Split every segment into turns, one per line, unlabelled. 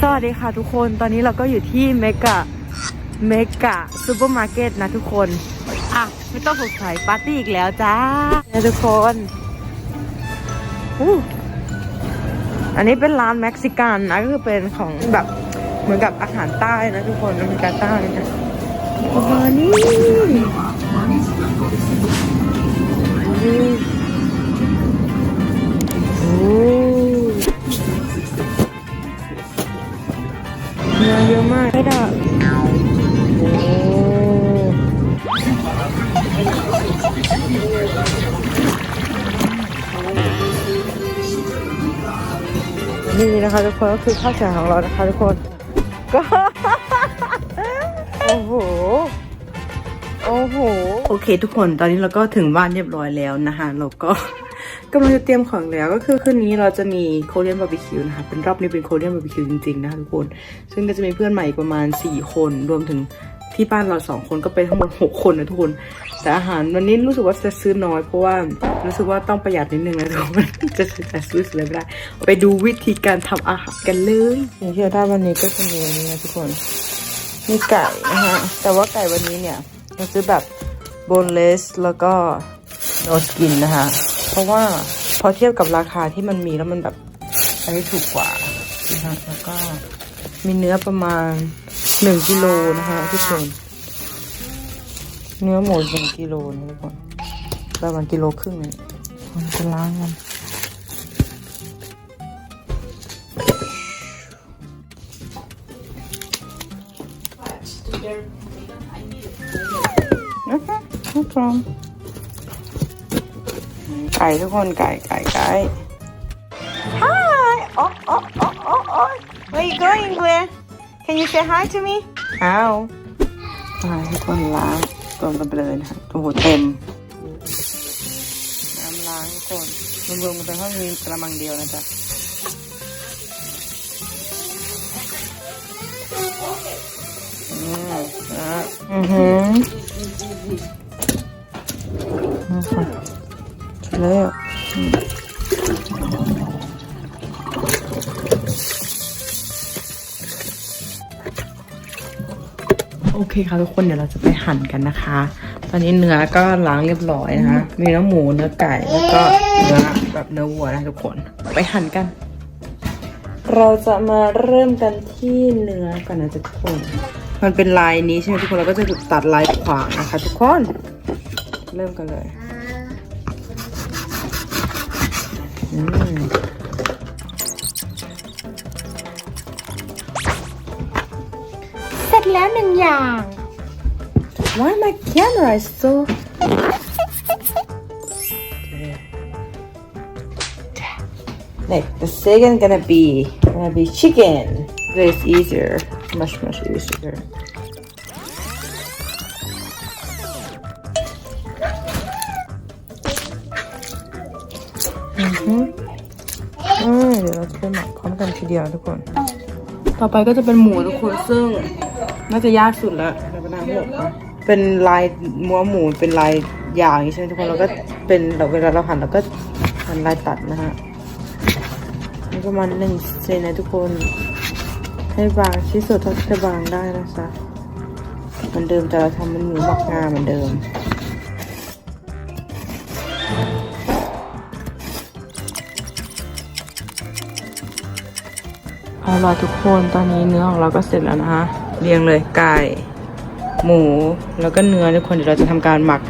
สวัสดีค่ะทุกคน ตอนนี้เราก็อยู่ที่เมกะเมกะซูเปอร์มาร์เก็ตนะทุกคน อะ ไม่ต้องสงสัยปาร์ตี้อีกแล้วจ้าทุกคนอู้อันนี้เป็นร้านเม็กซิกันนะก็คือเป็นของแบบเหมือนกับอาหารใต้นะทุกคนอเมริกาใต้นะประมาณนี้ เนื้อเยอะมากไม่ได้โอ้นี่นะคะทุกคนก็คือข้าวแกงของเรานะคะทุกคนก็โอ้โหโอ้โห โอเคทุกคนตอนนี้เราก็ถึงบ้านเรียบร้อยแล้วนะคะเราก็ กำลังจะเตรียมของแล้วก็คือคืนนี้เราจะมีโคเรียนบาร์บีคิวนะคะเป็นรอบนี้เป็นโคเรียนบาร์บีคิวจริงๆนะคะทุกคน ซึ่งก็จะมีเพื่อนใหม่อีกประมาณ 4 คนรวมถึงที่บ้านเราสองคนก็เป็นทั้งหมด 6 คนนะทุกคน แต่อาหารวันนี้รู้สึกว่าจะซื้อน้อยเพราะว่ารู้สึกว่าต้องประหยัดนิดนึงนะทุกคนจะจะซื้ออะไรไม่ได้ ไปดูวิธีการทำอาหารกันเลยอย่างที่เราได้วันนี้ก็จะมีนี้นะทุกคนมีไก่นะคะแต่ว่าไก่วันนี้เนี่ยเราซื้อแบบโบนเลสแล้วก็โนสกินนะคะ เพราะว่าพอเทียบกับราคาที่มันมีแล้วมันแบบอันนี้ถูกกว่านะคะแล้วก็มีเนื้อประมาณหนึ่งกิโลนะคะทุกคนเนื้อหมูหนึ่งกิโลนะทุกคนประมาณกิโลครึ่งเลยมันจะล้างกันนะคะ no problem ไก่ทุกคนไก่ไก่ไก่ Hi oh oh oh oh oh where you going Gwen Can you say hi to me อ้าวมาทุกคนล้างตัวกันเลยนะคะโอ้โหเต็มน้ำล้างทุกคนรวมๆกันไปเพรามีกระมังเดียวนะจ๊ะอืมอะอือหือ แล้วอืมโอเคค่ะทุกคนเดี๋ยวเราจะไปหั่นกันนะคะ ตอนนี้เนื้อก็ล้างเรียบร้อยนะคะ มีเนื้อหมูเนื้อไก่แล้วก็เนื้อแบบเนื้อวัวนะทุกคน ไปหั่นกัน เราจะมาเริ่มกันที่เนื้อก่อนนะทุกคน มันเป็นลายนี้ใช่ไหมทุกคนเราก็จะตัดลายขวางนะคะ ทุกคน เริ่มกันเลย เสร็จแล้วหนึ่งอย่าง Why my camera is so Like the second gonna be gonna be chicken. It's easier, much much easier. อืมเดี๋ยวเราจะไปหมักพร้อมกันทีเดียวทุกคน ต่อไปก็จะเป็นหมูทุกคนซึ่ง น่าจะยากสุดแล้วในบรรดาทั้งหมดนะเป็นลายมัวหมูเป็นลายอย่างนี้ใช่ไหมทุกคนเราก็เป็นเราเวลาเราหั่นเราก็หั่นลายตัดนะฮะนี่ประมาณหนึ่งเซนนะทุกคน ให้บางที่สุดเท่าที่จะบางได้นะคะเหมือนเดิมแต่เราทำเป็นหมูหมักงาเหมือนเดิม เอาล่ะทุกคนตอนนี้เนื้อของเราก็เสร็จแล้วนะคะเรียงเลยไก่ หมู แล้วก็เนื้อทุกคนเดี๋ยวเราจะทำการหมัก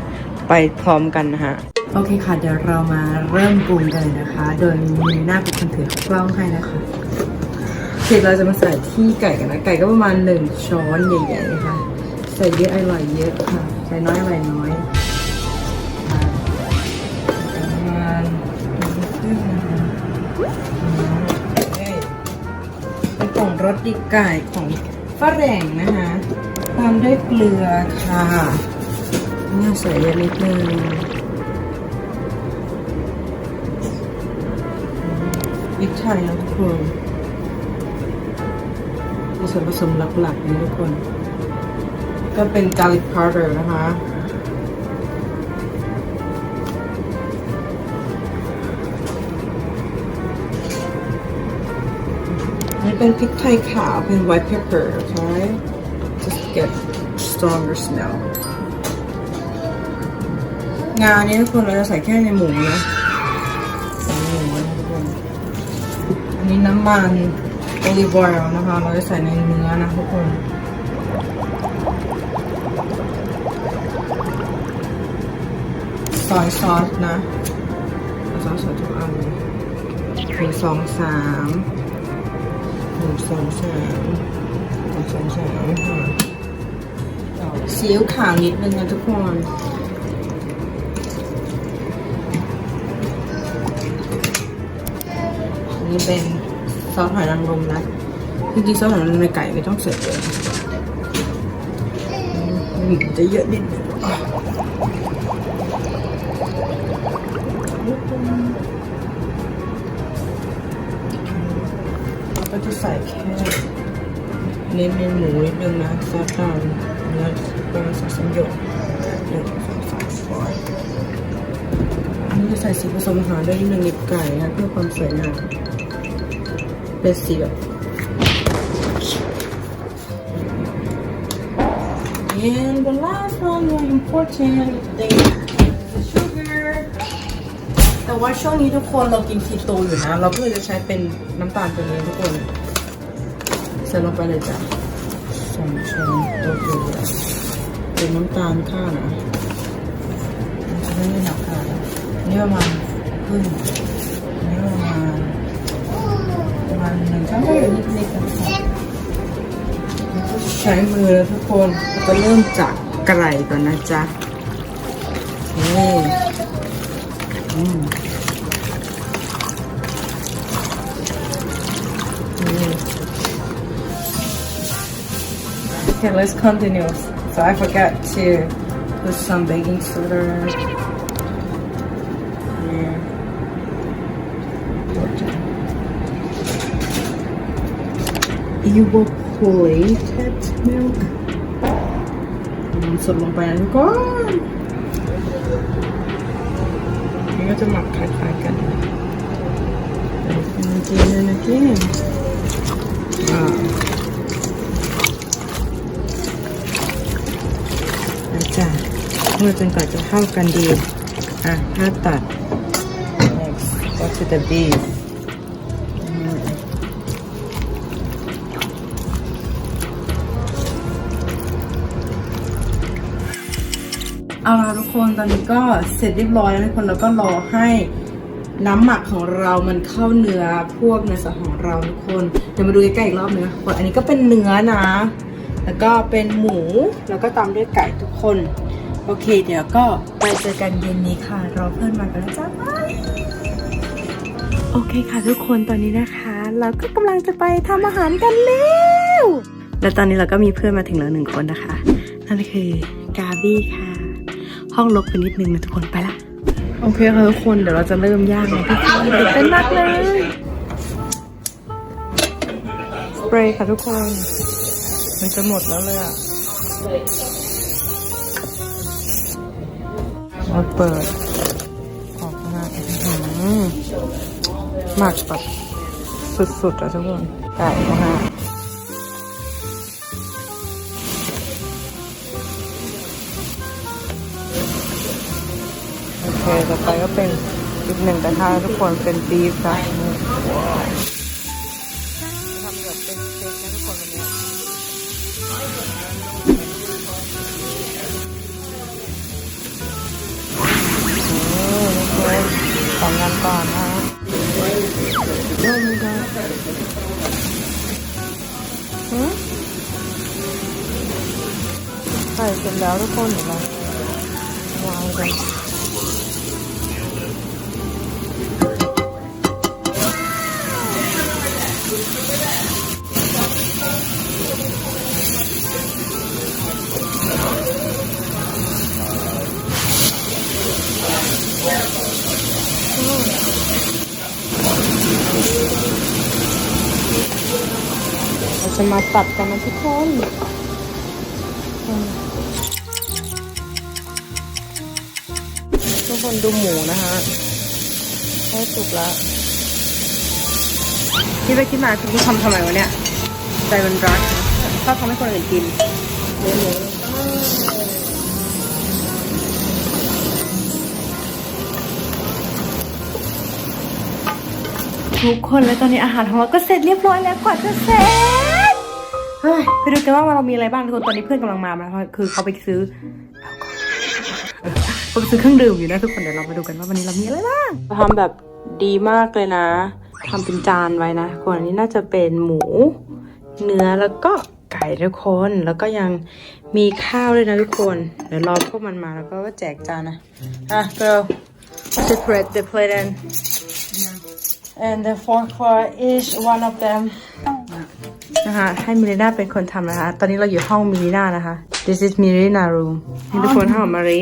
ไปพร้อมกันนะคะโอเคค่ะ เดี๋ยวเรามาเริ่มปรุงกันเลยนะคะ โดยมีหน้าเป็นคนถือกล้องให้นะคะเสร็จเราจะมาใส่ที่ไก่กันนะ ไก่ก็ประมาณหนึ่งช้อนใหญ่ๆนะคะ ใส่เยอะอร่อยเยอะค่ะ ใส่น้อยอร่อยน้อย สดีไก่ของฝรั่งนะคะตามด้วยเกลือค่ะเนี่ยใส่เยอะนิดนึงพริกไทยนะทุกคนมีส่วนผสมหลักๆนะทุกคน ก็เป็น garlic powder นะคะ เป็นพริกไทยขาวเป็น white pepper okay just get stronger smell งานนี้ทุกคนเราจะใส่แค่ในหมูนะใส่หมูนะทุกคนอันนี้น้ำมันโอลิฟออยล์นะคะเราจะใส่ในเนื้อนะทุกคนซอยซอสนะซอสส่ทุกอันหนึ่งสองสาม หนึ่งสองสามหนึ่งสองสามค่ะซีอิ๊วขาวนิดนึงนะทุกคนนนี้เป็นซอสหอยนางรมนะจริงๆซอสหอยนางรมในไก่ไม่ต้องเสิร์ฟเลยจะเยอะนิดนึง จะใส่แค่เน้นในหมูนิดนึงนะซอสดำเนื้อเป็นซอสสัญญกหนึ่งสองสามสี่อันนี้จะใส่สีผสมอาหารด้วยนิดนึงในไก่นะเพื่อความสวยงามเป็นสีแบบ And the last one very important thing the sugar แต่ว่าช่วงนี้ทุกคนเรากินคีโตอยู่นะ เราก็เลยจะใช้เป็นน้ำตาลตัวนี้ทุกคน ใส่ลงไปเลยจ้ะสองช้อนโต๊ะเลยเป็นน้ำตาลข้าวนะมันจะไม่หนักขนาดนั้นนี่ประมาณครึ่งนี่ประมาณประมาณหนึ่งช้อนโต๊ะนิดๆนะคะแล้วก็ใช้มือแล้วทุกคนจะเริ่มจากไก่ก่อนนะจ๊ะ Okay, let's continue. So I forgot to put some baking soda. Here. evaporated milk มันสดลงไปนะทุกค เมื่อจนกว่าจะเข้ากันดี อะถ้าตัด next go to the beef อืมเอาละทุกคนตอนนี้ก็เสร็จเรียบร้อยแล้วทุกคนแล้วก็รอให้น้ำหมักของเรามันเข้าเนื้อพวกเนื้อสัตว์ของเราทุกคนเดี๋ยวมาดูใกล้ๆอีกรอบนึงนะคนอันนี้ก็เป็นเนื้อนะ แล้วก็เป็นหมูแล้วก็ตามด้วยไก่ทุกคน โอเค เดี๋ยวก็ไปเจอกันเย็นนี้ค่ะ รอเพื่อนมากันนะจ๊ะบายโอเคค่ะทุกคนตอนนี้นะคะ เราก็กำลังจะไปทำอาหารกันแล้วและตอนนี้เราก็มีเพื่อนมาถึงแล้วหนึ่งคนนะคะ นั่นก็คือกาบี้ค่ะ ห้องลกไปนิดนึงนะทุกคนไปละโอเคค่ะทุกคนเดี๋ยวเราจะเริ่มย่างนะทุกคนตื่นเต้นมากเลยสเปรย์ค่ะทุกคน มันจะหมดแล้วเลยอะ มาเปิดออกมาหมักแบบสุดๆอะทุกคนไก่นะฮะโอเค ต่อไปก็เป็นอีกหนึ่งกระทะทุกคนเป็นบีฟนะ โอ้ไม่ได้หือใส่เเราจะมาตัดกันนะทุกคนทุกคนดูหมูนะฮะใกล้สุกแล้วคิดไปคิดมาคุณทำทำไมวะเนี่ย ใจมันรักชอบทำให้คนอื่นกิน ทุกคนแล้วตอนนี้อาหารของเราก็เสร็จเรียบร้อยแล้วกว่าจะเสร็จไปดูกันว่าเรามีอะไรบ้างทุกคนตอนนี้เพื่อนกำลังมานะคะคือเขาไปซื้อเขาไปซื้อเครื่องดื่มอยู่นะทุกคนเดี๋ยวเรามาดูกันว่าวันนี้เรามีอะไรบ้างทำแบบดีมากเลยนะทำเป็นจานไว้นะคนอันนี้น่าจะเป็นหมู เนื้อแล้วก็ไก่ทุกคนแล้วก็ยังมีข้าวด้วยนะทุกคน เดี๋ยวรอพวกมันมาแล้วก็แจกจานนะอะ girl separate the plate and and the fork for each one of them นะคะให้มิริน่าเป็นคนทำนะคะ ตอนนี้เราอยู่ห้องมิริน่านะคะ this is Mirina room นี่ทุกคนห้องของมาริ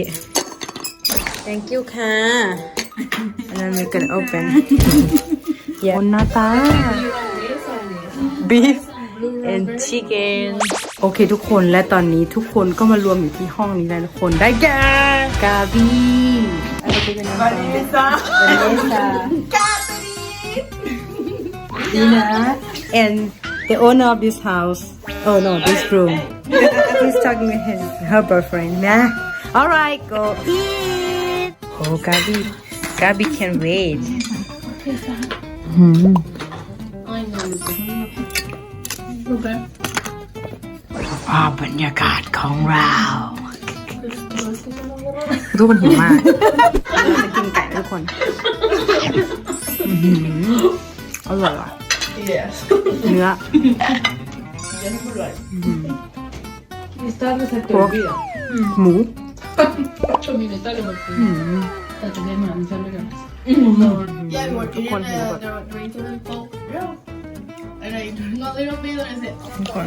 thank you ค่ะ and then we can open yeah โอนาตา beef and chicken โอเคทุกคนและตอนนี้ทุกคนก็มารวมอยู่ที่ห้องนี้แล้วทุกคนได้แก่กาบีวานิสาวานิสากา บี Dina and the owner of this house oh no this room he's talking with his her boyfriend nah all right go eat oh Gabi Gabi can wait ภาพบรรยากาศของเราทุกคนหิวมากเราจะกินไก่ทุกคน อื้อหืออร่อยว่ะเนื้อ
Italia se te
Pork.
olvida.
หมู
Yo mi Italia porque
อืม
hasta que me han salido ganas.
Yeah, we were
ทุก
eating
คนหิว
the,
แบบ
they were drinking the Coke. Yeah. And I drink a little bit and I said,
ทุกคน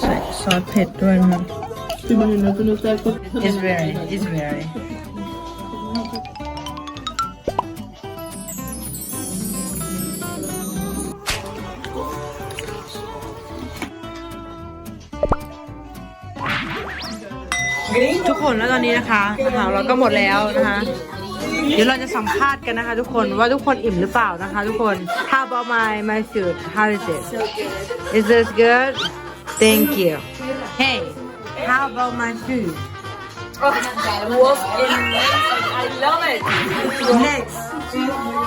ใส่ซอสเผ็ดด้วยนะ
Te imaginas que no está con
It's very it's very ทุกคนแล้วตอนนี้นะคะอาหารเราก็หมดแล้วนะคะ เดี๋ยวเราจะสัมภาษณ์กันนะคะ ทุกคนว่าทุกคนอิ่มหรือเปล่านะคะ ทุกคน How about my my food How is it Is this good Thank you Hey How about my food
I love it.
Next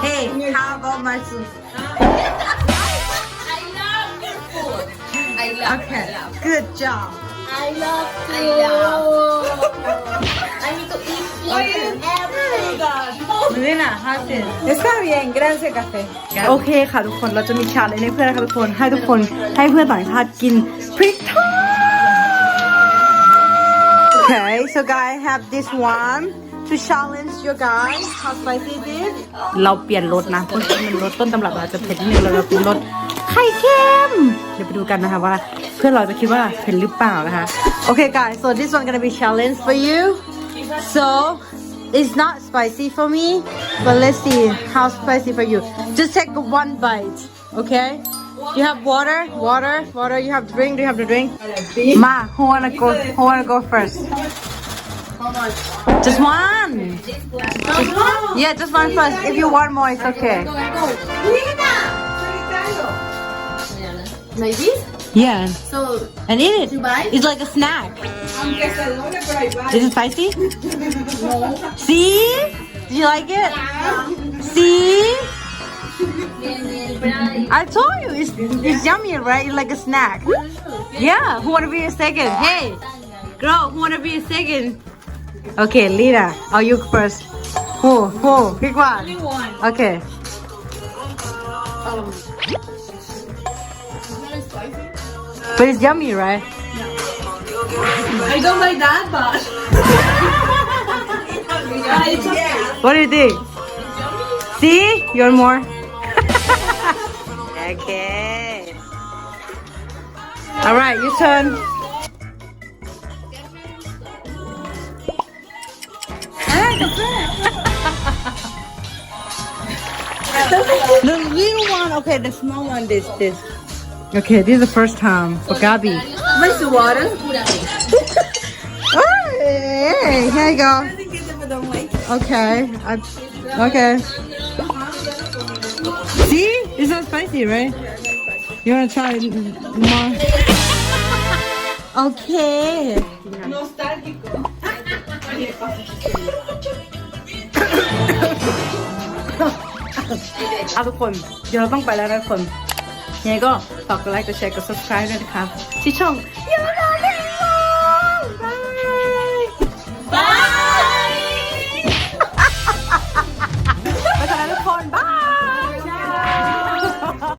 Hey How about my food
I love your food. I love
Okay Good job
I love I love I need to eat here everything.
นี่น่ะห้าสิบ Está bien gracias café โอเคค่ะทุกคนเราจะมีชาเลนจ์ให้เพื่อนนะคะทุกคนให้ทุกคนให้เพื่อนต่างชาติกินพริกทอด Okay so guys have this one to challenge you guys how spicy it is เราเปลี่ยนรสนะเพราะมันรสต้นตำรับเราจะเผ็ดนิดนึงเราเราเป็นรสไข่เค็มเดี๋ยวไปดูกันนะคะว่า เพื่อนเราจะคิดว่าเผ็ดหรือเปล่านะคะ Okay guys so this one gonna be challenge for you so it's not spicy for me but let's see how spicy for you just take one bite okay you have water water water you have drink do you have to drink ma who wanna go who wanna go first just one yeah just one first if you want more it's okay
Like this?
Yeah
So,
and eat it
you buy?
it's like a snack is it spicy no. see do you like it see I told you it's, it's yummy, right? It's like a snack. Yeah. Who wanna be a second? Hey, girl, who wanna be a second? Okay, Lina, oh you first. Who? Who? Pick one. Okay. But it's yummy, right?
I don't like that, but.
What do you think? See? You're more. okay. All right, your turn. the little one, okay, the small one, this, this. Okay, this is the first time for Gabi.
Where's the water?
Oh, hey, here you go. Okay, I, okay. See it's not spicy right you wanna try more okay เอาทุกคน เดี๋ยวเราต้องไปแล้วนะทุกคน ยังไงก็ฝากกดไลค์กดแชร์กด subscribe ด้วยนะครับที่ช่องยูโรเ